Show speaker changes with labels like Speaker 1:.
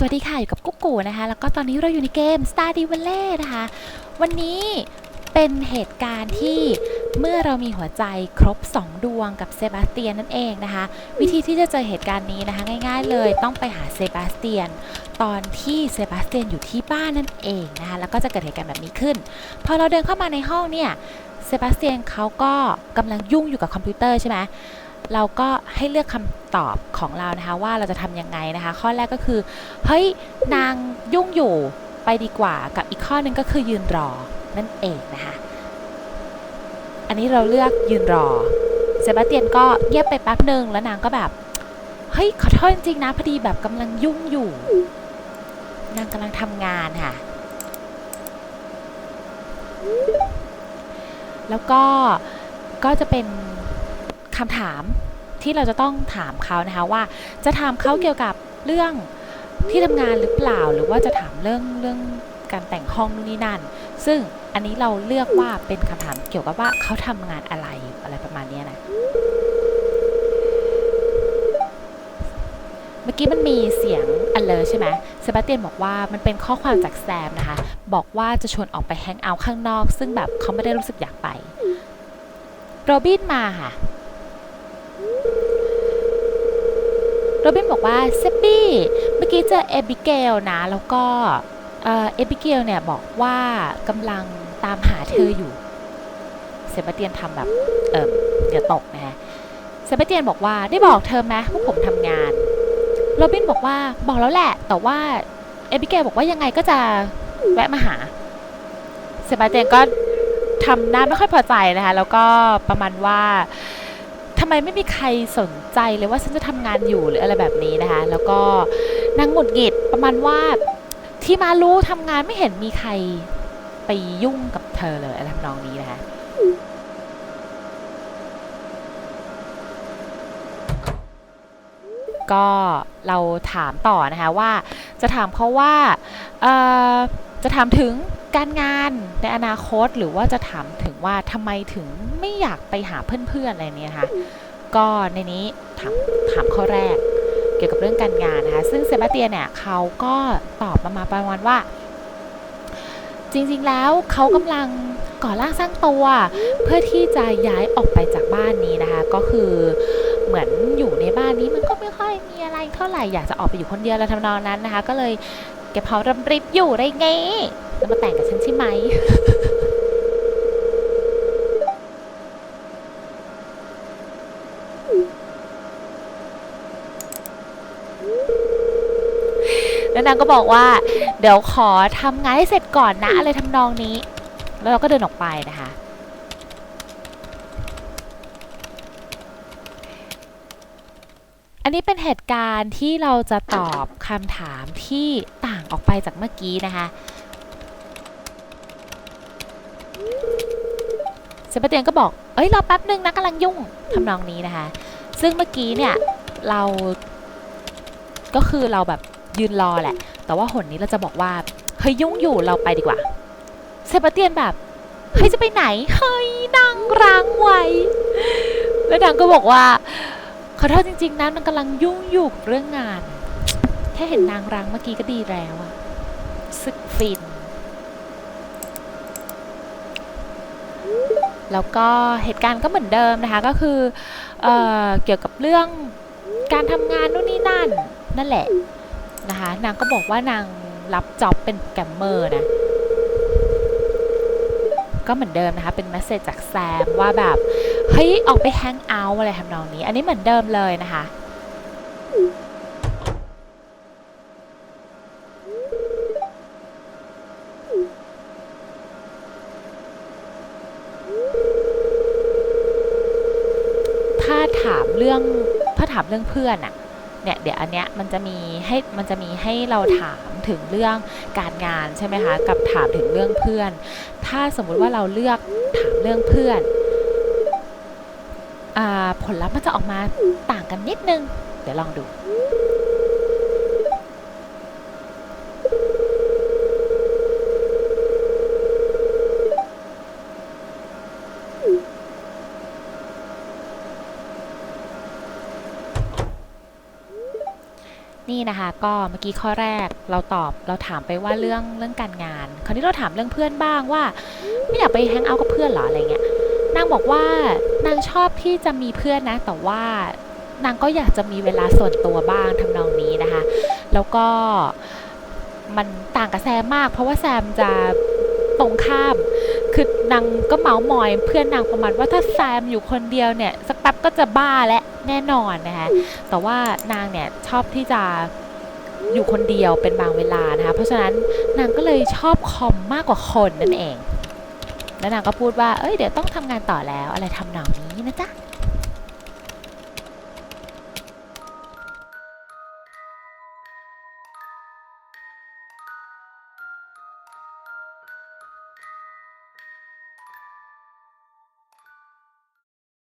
Speaker 1: สวัสดีค่ะ อยู่กับกุ๊กกูนะคะ แล้วก็ตอนนี้เราอยู่ในเกม Stardew Valley นะคะ วันนี้เป็นเหตุการณ์ที่เมื่อเรามีหัวใจครบ 2 ดวงกับเซบาสเตียนนั่นเองนะคะ วิธีที่จะเจอเหตุการณ์นี้นะคะ ง่ายๆเลยต้องไปหาเซบาสเตียน ตอนที่เซบาสเตียนอยู่ที่บ้านนั่นเองนะคะ แล้วก็จะเกิดเหตุการณ์แบบนี้ขึ้น พอเราเดินเข้ามาในห้องเนี่ยเซบาสเตียนเขาก็กำลังยุ่งอยู่กับคอมพิวเตอร์ใช่ไหม เราก็ให้เลือกคำตอบของเรานะคะว่าเราจะทำยังไงนะคะ ข้อแรกก็คือเฮ้ยนางยุ่งอยู่ไปดีกว่ากับอีกข้อหนึงก็คือยืนรอนั่นเองนะคะอันนี้เราเลือกยืนรอเซบาสเตียนก็เงียบไปแป๊บหนึ่งแล้วนางก็แบบเฮ้ยขอโทษจริงๆนะพอดีแบบกำลังยุ่งอยู่ นางกำลังทำงานค่ะ แล้วก็ก็จะเป็นคำถาม ที่เราจะต้องถามเขานะคะว่า จะถามเขาเกี่ยวกับเรื่องที่ทำงานหรือเปล่า หรือว่าจะถามเรื่องเรื่องการแต่งห้องนู่นนี่นั่น ซึ่งอันนี้เราเลือกว่าเป็นคำถามเกี่ยวกับว่าเขาทำงานอะไรอะไรประมาณนี้นะเมื่อกี้มันมีเสียงอันเลอใช่ไหมเซบาสเตียนบอกว่ามันเป็นข้อความจากแซมนะคะ บอกว่าจะชวนออกไปแฮงเอาท์ข้างนอก ซึ่งแบบเขาไม่ได้รู้สึกอยากไป โรบินมาค่ะ โรบินบอกว่าเซปปี้ เมื่อกี้เจอเอบิเกลนะ แล้วก็เอบิเกลเนี่ยบอกว่ากำลังตามหาเธออยู่ เซบาเตียนทำแบบ เอ่อเดี๋ยวตกนะฮะ เซบาเตียนบอกว่าได้บอกเธอไหมว่าผมทำงาน โรบินบอกว่าบอกแล้วแหละ แต่ว่าเอบิเกลบอกว่ายังไงก็จะแวะมาหา เซบาเตียนก็ทำหน้าไม่ค่อยพอใจนะคะ แล้วก็ประมาณว่า ทำไมไม่มีใครสนใจเลยว่าฉันจะทำงานอยู่หรืออะไรแบบนี้นะคะ แล้วก็นางหงุดหงิดประมาณว่าที่มารู้ทำงานไม่เห็นมีใครไปยุ่งกับเธอเลยอะไรทำนองนี้นะคะก็เราถามต่อนะคะว่าจะถามเขาว่าจะถามถึงการงานในอนาคตหรือว่าจะถามถ ว่าทำไมถึงไม่อยากไปหาเพื่อนๆอะไรเนี้ยคะก็ในนี้ถามถามข้อแรกเกี่ยวกับเรื่องการงานนะคะ ซึ่งเซบาเตียนเนี่ยเขาก็ตอบมามาประมาณว่า จริงๆแล้วเขากำลังก่อร่างสร้างตัวเพื่อที่จะย้ายออกไปจากบ้านนี้นะคะ ก็คือเหมือนอยู่ในบ้านนี้มันก็ไม่ค่อยมีอะไรเท่าไหร่อยากจะออกไปอยู่คนเดียวแล้วทำนองนั้นนะคะ ก็เลยเก็บเผารำริบอยู่ได้ไงแล้วมาแต่งกับฉันใช่ไหม แล้วนางก็บอกว่า เดี๋ยวขอทำงานให้เสร็จก่อนนะอะไรทำนองนี้ แล้วเราก็เดินออกไปนะคะ อันนี้เป็นเหตุการณ์ที่เราจะตอบคำถามที่ต่างออกไปจากเมื่อกี้นะคะเซบาเตียนก็บอก เอ้ยรอแป๊บนึงนะกำลังยุ่งทำนองนี้นะคะ ซึ่งเมื่อกี้เนี่ยเราก็คือเราแบบ ยืนรอแหละ แต่ว่าหนนี้เราจะบอกว่า เฮ้ยยุ่งอยู่เราไปดีกว่า เซบาเตียนแบบ เฮ้ยจะไปไหน เฮ้ยนั่งร้างไว้ แล้วนางก็บอกว่า ขอโทษจริง ๆนะนางกำลังยุ่งอยู่กับเรื่องงาน แค่เห็นนางรังเมื่อกี้ก็ดีแล้วอะสึกฟิน แล้วก็เหตุการณ์ก็เหมือนเดิมนะคะก็คือเออเกี่ยวกับเรื่องการทำงานนู่นนี่นั่น นั่นแหละ นะคะ นางก็บอกว่านางรับจ็อบเป็นโปรแกรมเมอร์นะ ก็เหมือนเดิมนะคะ เป็นเมสเซจจากแซมว่าแบบ เฮ้ย ออกไปแฮงเอาท์อะไรทำนองนี้ อันนี้เหมือนเดิมเลยนะคะถ้าถามเรื่องถ้าถามเรื่องเพื่อนอะ เนี่ยเดี๋ยวอันเนี้ยมันจะมีให้มันจะมีให้เราถามถึงเรื่องการงานใช่ไหมคะกับถามถึงเรื่องเพื่อน ถ้าสมมุติว่าเราเลือกถามเรื่องเพื่อนอาผลลัพธ์มันจะออกมาต่างกันนิดนึง เดี๋ยวลองดู นี่นะคะก็เมื่อกี้ข้อแรกเราตอบเราถามไปว่าเรื่องเรื่องการงาน คราวนี้เราถามเรื่องเพื่อนบ้างว่า ไม่อยากไปแฮงเอาท์กับเพื่อนหรออะไรเงี้ยนางบอกว่านางชอบที่จะมีเพื่อนนะ แต่ว่านางก็อยากจะมีเวลาส่วนตัวบ้างทำนองนี้นะคะ แล้วก็มันต่างกับแซมมาก เพราะว่าแซมจะตรงข้าม คือนางก็เมาส์มอยเพื่อนนางประมาณว่าถ้าแซมอยู่คนเดียวเนี่ยสักแป๊บก็จะบ้าและแน่นอนนะคะแต่ว่านางเนี่ยชอบที่จะอยู่คนเดียวเป็นบางเวลานะคะเพราะฉะนั้นนางก็เลยชอบคอมมากกว่าคนนั่นเอง แล้วนางก็พูดว่าเอ้ยเดี๋ยวต้องทำงานต่อแล้วอะไรทำหนองนี้นะจ๊ะ